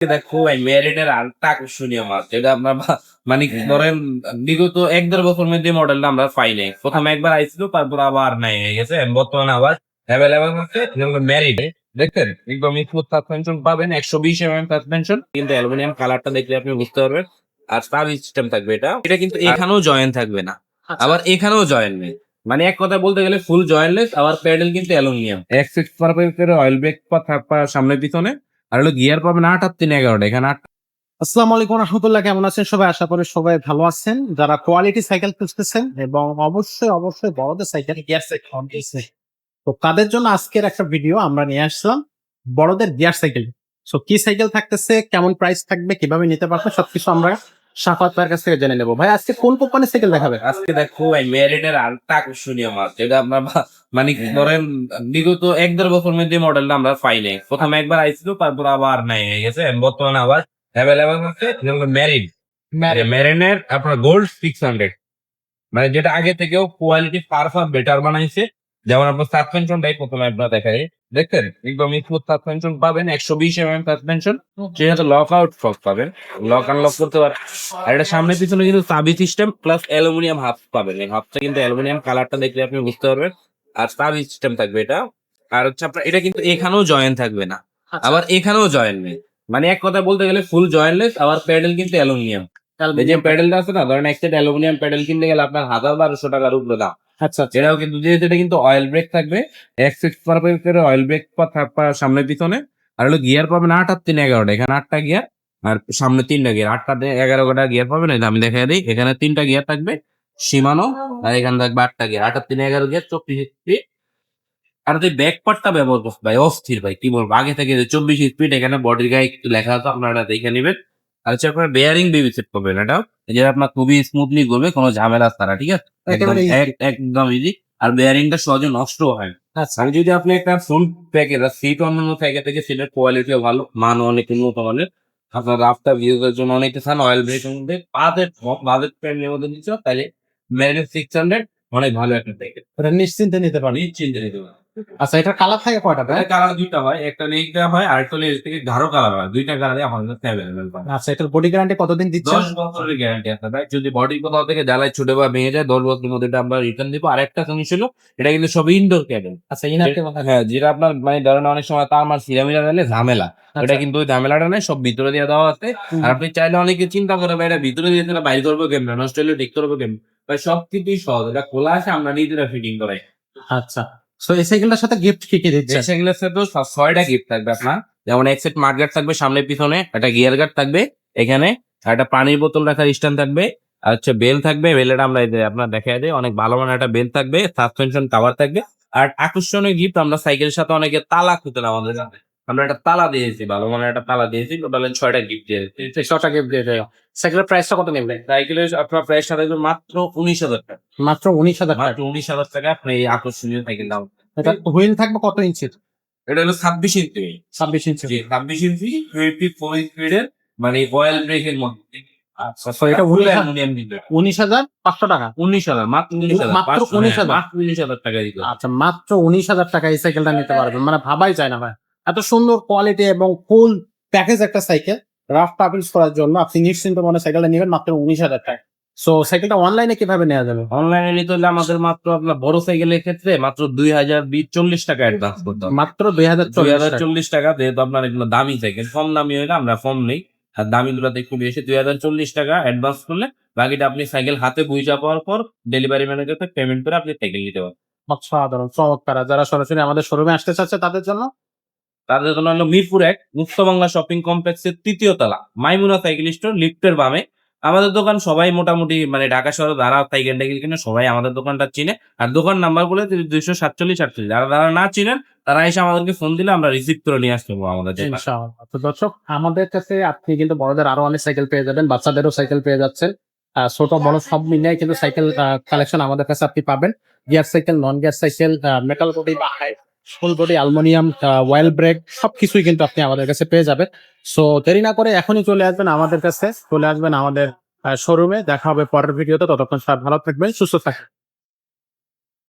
দেখো ভাই মেরিটের আরেকটা আকর্ষণীয় মাছ। যেটা আপনার মানে ধরেন বিগত এক দেড় বছর মধ্যে মডেলটা আমরা পাই নাই। প্রথমে একবার আইছিল তারপর আবার নাই হয়ে গেছে। বর্তমানে আবার অ্যাভেলেবেল হচ্ছে মেরিট। দেখছেন? একদম স্মুথ সাসপেনশন পাবেন একশো বিশ এম এম সাসপেনশন কিন্তু অ্যালুমিনিয়াম কালারটা দেখলে আপনি বুঝতে পারবেন আর স্টার সিস্টেম থাকবে এটা। এটা কিন্তু এখানেও জয়েন থাকবে না। আবার এখানেও জয়েন নেই। মানে এক কথা বলতে গেলে ফুল জয়েন্টলেস আবার প্যাডেল কিন্তু অ্যালুমিনিয়াম এক সিক্স পারপের অয়েল ব্রেক থাকবে সামনে পিছনে। আর হলো গিয়ার পাবেন আট তিন এগারোটা, এখানে আট আসসালামু আলাইকুম রহমতুল্লাহ, কেমন আছেন সবাই? আশা করি সবাই ভালো আছেন। যারা কোয়ালিটি সাইকেল খুঁজতেছেন এবং অবশ্যই অবশ্যই বড়দের সাইকেল গিয়ার সাইকেল তো তাদের জন্য আজকের একটা ভিডিও আমরা নিয়ে আসলাম বড়দের গিয়ার সাইকেল সো কি সাইকেল থাকতেছে, কেমন প্রাইস থাকবে, কীভাবে নিতে পারবে সবকিছু আমরা সাফাত ভাইয়ের কাছ থেকে জেনে নেব। ভাই আজকে কোন কোম্পানির সাইকেল দেখাবে আজকে দেখো ভাই মেরিটের আরেকটা আকর্ষণীয় মাছ যেটা আপনার মানে ধরেন বিগত এক দেড় বছর মধ্যে মডেলটা আমরা পাই নাই প্রথমে একবার আইছিল তারপর আবার নাই হয়ে গেছে। বর্তমানে আবার অ্যাভেলেবেল হচ্ছে মেরিট মেরিনের আপনার গোল্ড সিক্স হান্ড্রেড মানে যেটা আগে থেকেও কোয়ালিটি ফার ফার বেটার বানাইছে। যেমন আপনার সাসপেনশনটাই প্রথমে আপনার দেখায় দেখছেন একদম স্মুথ সাসপেনশন পাবেন একশো বিশ এম এম সাসপেনশন সেটা লক আউট ফক পাবেন লক আনলক করতে পারেন। আর এটা সামনে পিছনে কিন্তু চাবি সিস্টেম প্লাস অ্যালুমিনিয়াম হাফ পাবেন। এই হাফটা কিন্তু অ্যালুমিনিয়াম কালারটা দেখলে আপনি বুঝতে পারবেন। আর চাবি সিস্টেম থাকবে এটা। আর হচ্ছে আপনার এটা কিন্তু এখানেও জয়েন থাকবে না। আবার এখানেও জয়েন নেই। মানে এক কথা বলতে গেলে ফুল জয়েনলেস আবার প্যাডেল কিন্তু অ্যালুমিনিয়াম যে প্যাডেলটা আছে না ধরেন একটা অ্যালুমিনিয়াম প্যাডেল কিনতে গেলে আপনার হাজার বারোশো টাকার উপরে দাম। আচ্ছা আচ্ছা। এটাও কিন্তু, যেহেতু এটা কিন্তু অয়েল ব্রেক থাকবে, এক সিক্স পারপের অয়েল ব্রেক সামনে পিছনে আর হলো গিয়ার পাবেন আট আর তিন এগারোটা, এখানে আটটা গিয়ার আর সামনে তিনটা গিয়ার আটটা এগারোটা গিয়ার পাবেন যে আমি দেখা দিই, এখানে তিনটা গিয়ার থাকবে, সীমানো, আর এখানে থাকবে আটটা গিয়ার আট আর তিন এগারো গিয়ার চব্বিশ স্পিড আর এই ব্যাক পার্টটা ব্যবহার করতে ভাই, অস্থির, ভাই, কি বলব? আগে থেকে চব্বিশ স্পিড এখানে বডির গায়ে একটু লেখা আছে, আপনারা দেখে নেবেন। আর হচ্ছে আপনার বেয়ারিং বেবি সেট করবেন এটা যেটা আপনার খুবই স্মুথলি করবে কোনো ঝামেলা ছাড়া ঠিক আছে? একদম। ইজি আর বেয়ারিংটা সহজে নষ্ট হয় না। আচ্ছা যদি আপনি একটা ফ্রন্ট প্যাকেট আর সিট অন্যান্য প্যাকেট থেকে সিটের কোয়ালিটিও ভালো মান অনেক উন্নত মানের আপনার রাফটা ভিউজের জন্য অনেকটা চান অয়েল ব্রেকের মধ্যে বাজেট বাজেট ফ্রেন্ডের মধ্যে দিচ্ছ তাহলে ম্যারিনেট সিক্স হান্ড্রেড অনেক ভালো একটা প্যাকেট এটা নিশ্চিন্তে নিতে পারেন নিশ্চিন্তে নিতে পারেন আচ্ছা এটা কালার থাকে কয়টা ভাই? কালার দুইটা হয় একটা নেক দেওয়া হয় আর একটা থেকে গাঢ় কালার হয়। দুইটা কালারে আমাদের কাছে অ্যাভেলেবেল পাবেন আচ্ছা এটার বডি গ্যারান্টি কতদিন দিচ্ছে দশ বছরের গ্যারান্টি আছে ভাই। যদি বডি কোথাও থেকে জ্বালায় ছুটে বা ভেঙে যায় দশ বছরের মধ্যে এটা আমরা রিটার্ন দিব। আর একটা জিনিস হলো এটা কিন্তু সব ইনডোর ক্যাবেন আচ্ছা ইনারকে হ্যাঁ যেটা আপনার মানে ধরেন অনেক সময় তার মার সিরামিরা দিলে ঝামেলা। ওটা কিন্তু ওই ঝামেলাটা নেই সব ভিতরে দিয়ে দেওয়া আছে। আর আপনি চাইলে অনেকে চিন্তা করে ভাই এটা ভিতরে দিয়ে দিলে বাইর করব কেমন? নষ্ট হলে ঠিক করব কেমন? ভাই সব কিছুই সহজ। এটা খোলা আছে আমরা নিজেরা ফিটিং করাই। আচ্ছা। তো এই সাইকেলটার সাথে গিফট কি কি দিচ্ছে সেগুলোর সাথে ছয়টা গিফট থাকবে আপনার যেমন এক্সেট মাঠ গার্ড থাকবে সামনে, পিছনে, একটা গিয়ার গার্ড থাকবে এখানে একটা পানির বোতল রাখার স্ট্যান্ড থাকবে, আর হচ্ছে বেল থাকবে বেলের আমরা এই আপনার দেখা যায় অনেক ভালো মানের একটা বেল থাকবে সাসপেনশন কাভার থাকবে, আর আকর্ষণীয় গিফট আমরা সাইকেলের সাথে অনেকে তালা খুঁজে আমাদের। আমরা একটা তালা দিয়েছি ভালো মানে একটা তালা দিয়েছি টোটাল ছয়টা গিফট দিয়েছি। ছটা গিফট দিয়ে দেয় সাইকেলের প্রাইসটা কত নেবে? সাইকেলের আপনার প্রাইস সাথে মাত্র উনিশ হাজার টাকা। মাত্র উনিশ হাজার টাকা। মাত্র উনিশ হাজার টাকা আপনি এই আকর্ষণীয় সাইকেল দাম। এটা হুইল থাকবে কত ইঞ্চির এটা হলো ছাব্বিশ ইঞ্চি। ছাব্বিশ ইঞ্চি। ছাব্বিশ ইঞ্চি টোয়েন্টি ফোর স্পিডের মানে অয়েল ব্রেকের মধ্যে। আচ্ছা এটা উনিশ হাজার পাঁচশো টাকা। উনিশ হাজার মাত্র উনিশ হাজার মাত্র পাঁচশো, 19,000 হ্যাঁ, মাত্র উনিশ হাজার টাকা আচ্ছা মাত্র উনিশ হাজার টাকা এই সাইকেলটা নিতে পারবেন মানে ভাবাই যায় না ভাই। এত সুন্দর কোয়ালিটি এবং ফুল প্যাকেজ একটা সাইকেল রাফ ট্রাভেলস করার জন্য আপনি নিশ্চিন্ত মনে সাইকেলটা নেবেন মাত্র উনিশ হাজার টাকা। সো সাইকেলটা অনলাইনে কীভাবে নেওয়া যাবে? অনলাইনে নিতে হলে আমাদের মাত্র আপনার বড় সাইকেলের ক্ষেত্রে মাত্র দুই হাজার বিশ চল্লিশ টাকা অ্যাডভান্স করতে হবে। মাত্র দুই হাজার চল্লিশ টাকা। যেহেতু আপনার এগুলো দামি সাইকেল কম দামি হলে আমরা কম নেই। আর দামি গুলোতে একটু বেশি দুই হাজার চল্লিশ টাকা অ্যাডভান্স করলে বাকিটা আপনি সাইকেল হাতে বুঝা পাওয়ার পর ডেলিভারি ম্যানেজারকে পেমেন্ট করে আপনি সাইকেল নিতে পারবেন। অসাধারণ চমৎকার। আর যারা সরাসরি আমাদের শোরুমে আসতে চাচ্ছে তাদের জন্য তাদের জন্য হলো মিরপুর এক মুক্ত বাংলা শপিং কমপ্লেক্সের তৃতীয় তলা। মাইমুনা সাইকেল স্টোর লিফটের বামে। আমাদের দোকান সবাই মোটামুটি মানে ঢাকা শহরে যারা সাইকেল টাইকেল কিনে সবাই আমাদের দোকানটা চিনে। আর দোকান নাম্বার বলে দুইশো সাতচল্লিশ আটচল্লিশ। যারা যারা না চিনেন, তারা এসে আমাদেরকে ফোন দিলে আমরা রিসিভ করে নিয়ে আসতে আমাদের তো দর্শক, আমাদের কাছে আপনি কিন্তু বড়দের আরও অনেক সাইকেল পেয়ে যাবেন, বাচ্চাদেরও সাইকেল পেয়ে যাচ্ছেন। ছোট, বড় সব মিলিয়ে কিন্তু সাইকেল কালেকশন আমাদের কাছে আপনি পাবেন। Gear cycle non gear cycle metal body বা full body aluminium oil brake সবকিছুই কিন্তু আপনি আমাদের কাছে পেয়ে যাবেন। সো দেরি না করে এখনই চলে আসবেন আমাদের কাছে, চলে আসবেন আমাদের শোরুমে দেখা হবে পরের ভিডিওতে। ততক্ষণ সব ভালো থাকবেন, সুস্থ থাকবেন।